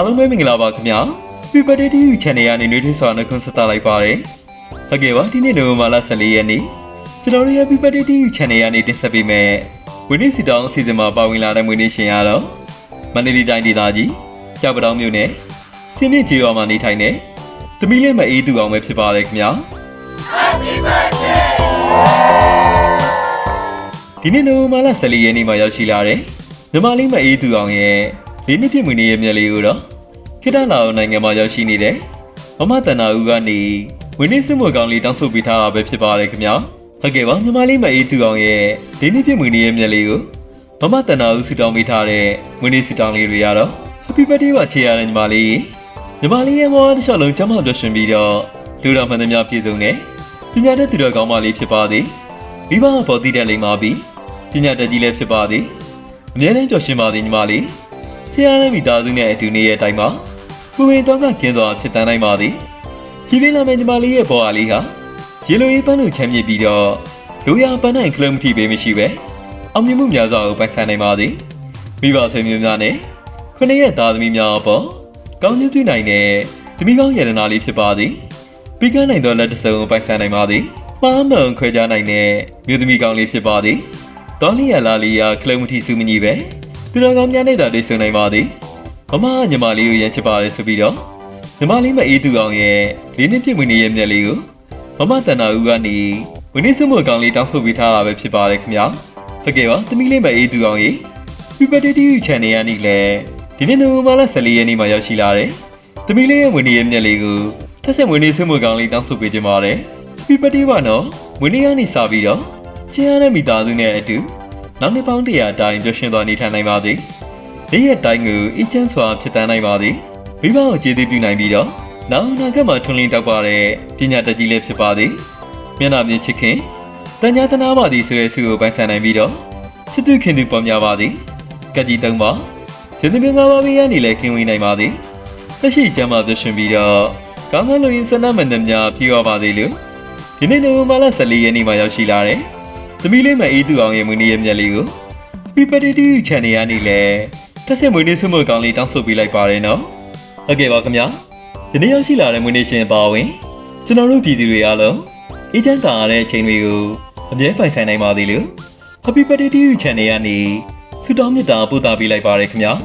အားလုံးပဲမင်္ဂလာပါခင်ဗျာ Happy Birthday to you channel ကနေနှွေးထွေးစွာနှုတ်ခွန်းဆက်သလိုက်ပါတယ်ဟုတ်ကဲ့ပါဒီနေ့နိုဝင်ဘာလ14ရက်နေ့ကျွန်တော်တို့ Happy Birthday to you channel ကနေတင်ဆက်ပေးမယ်ဝင်းနေစီတောင်းအစီအစဉ်မှာပါဝင်လာတဲ့မွေးနေ့ရှင်ရတော့မန္တလေးတိုင်းဒေသကြီးကြောက်ပတောင်းမြို့နယ်စင်းမြင့်ကျေးရွာမှာနေထိုင်တဲ့သမီးလေးမအေးသူအောင်ပဲဖြစ်ပါတယ်ခင်ဗျာဒီနေ့နိုဝင်ဘာလ14ရက်နေ့မှာရောက်ရှိလာတဲ့ညီမလေးမအေးသူအောင်ရဲ့ လေးနှစ်ပြည့်မွေးနေ့ရဲ့မြက်လေးကိုတော့ခေတ္တလာအောင်နိုင်ငံမှာရောက်ရှိနေတဲ့မမတန်နာဦးကနေမွေးနေ့စွန့်မွေကောင်းလေးတောင်းဆိုပေးထားတာပဲဖြစ်ပါတယ်ခင်ဗျာဟုတ်ကဲ့ပါညီမလေးမအေးသူအောင်ရဲ့လေးနှစ်ပြည့်မွေးနေ့ရဲ့မြက်လေးကိုမမတန်နာဦးဆူတောင်းပေးထားတဲ့မွေးနေ့ဆူတောင်းလေးတွေရတော့ Happy Birthday ပါချေရတဲ့ညီမလေးညီမလေးရဲ့မောတစ်လျှောက်လုံးကျမ်းမာပျော်ရွှင်ပြီးတော့လူတော်မှန်သမျှပြည့်စုံတဲ့ပညာတတ်သူတော်ကောင်းမလေးဖြစ်ပါသည်မိဘပေါ်တည်တဲ့လိမ္မာပြီးပညာတတ်ကြီးလည်းဖြစ်ပါသည်အမြဲတမ်းကြော်ရှင်ပါသည်ညီမလေး ဆရာနဲ့မိသားစုနဲ့အတူနေတဲ့အတိုင်းမှာကိုဝင်တော့ကကျင်းစွာဖြစ်တန်းနိုင်ပါသည်ကြီးပင်းလာမယ့်ညီမလေးရဲ့ပေါ်အားလေးဟာရေလိုရေးပန်းလို့ချမ်းမြေ့ပြီးတော့လူရပန်းနိုင်ကလမတီပေးမရှိပဲအောင်မြင်မှုများစွာကိုပိုင်ဆိုင်နိုင်ပါသည်မိဘဆွေမျိုးများနဲ့ခုနှစ်ရက်သားသမီးများအပေါ်ကောင်းကျိုးပြုနိုင်တဲ့သမီးကောင်းရတနာလေးဖြစ်ပါသည်ပြီးကန်းနိုင်သောလက်တစ်စုံကိုပိုင်ဆိုင်နိုင်ပါသည်မှားမှန်ခွဲခြားနိုင်တဲ့မြို့သမီးကောင်းလေးဖြစ်ပါသည်တောင်းလီယာလာလီယာကလမတီစုမကြီးပဲ သူတော်ကောင်းများနဲ့တာတိတ်ဆုံနိုင်ပါသည်မမညီမလေးကိုရမ်းချစ်ပါတယ်ဆိုပြီးတော့ညီမလေးမအေးသူအောင်ရဲ့လေးနှစ်ပြည့်မွေးနေ့ရဲ့မြက်လေးကိုမမတန်နာဦးကနေဝင်းနေစမှုအကောင်လေးတောင်းဆိုပေးထားတာပဲဖြစ်ပါတယ်ခင်ဗျာဟုတ်ကဲ့ပါသမီးလေးမအေးသူအောင်ရေပြပတီတီ channel ကနေလည်းဒီနေ့နိုဝင်ဘာလ14ရက်နေ့မှာရောက်ရှိလာတယ်သမီးလေးရဲ့ဝင်းနေရဲ့မြက်လေးကိုထက်ဆက်ဝင်းနေစမှုအကောင်လေးတောင်းဆိုပေးကြပါတယ်ပြပတီပါနော်ဝင်းနေကနေစပြီးတော့ချင်းရတဲ့မိသားစုနဲ့အတူ နောက်နှစ်ပေါင်းတရာအတိုင်းကျွရှင်သွားနေထိုင်နိုင်ပါသည်။နေ့ရက်တိုင်းကိုအချမ်းစွာဖြစ်တန်းနိုင်ပါသည်။မိဘကိုကျေးဇူးပြုနိုင်ပြီးတော့နောက်အနာဂတ်မှာထွန်းလင်းတောက်ပါတဲ့ပညာတတ်ကြီးလည်းဖြစ်ပါသည်။မျက်နှာမြင်ချစ်ခင်တညာတနာပါသည်ဆိုတဲ့ဆုကိုပိုင်ဆိုင်နိုင်ပြီးတော့စစ်သူခင်သူပေါ်များပါသည်။ကကြီးသုံးပါရင်းသမီးငါးပါးပြီးရနေလဲခင်ဝင်နိုင်ပါသည်။သက်ရှိကျမ်းမာပြရှင်ပြီးတော့ကောင်းကောင်းလုံရင်စနမန်တများပြေဝပါသေးလို့ဒီနေ့နိုဝင်ဘာလ14ရက်နေ့မှာရောက်ရှိလာတယ်။ သမီးလေးမအေးသူအောင်ရဲ့မွေးနေ့ရဲ့မြက်လေးကို Happy Birthday to you channel ကနေလည်းတက်ဆက်မွေးနေ့ဆုမကောင်းလေးတောင်းဆိုပေးလိုက်ပါတယ်နော်။ဟုတ်ကဲ့ပါခင်ဗျာ။ဒီနေ့ရောက်ရှိလာတဲ့မွေးနေ့ရှင်ပါဝင်ကျွန်တော်တို့ပြည်သူတွေအားလုံးအေးချမ်းသာရတဲ့အချိန်တွေကိုအမြဲပိုင်ဆိုင်နိုင်ပါသေးလို့ Happy Birthday to you channel ကနေဆုတောင်းမေတ္တာပို့သပေးလိုက်ပါတယ်ခင်ဗျာ။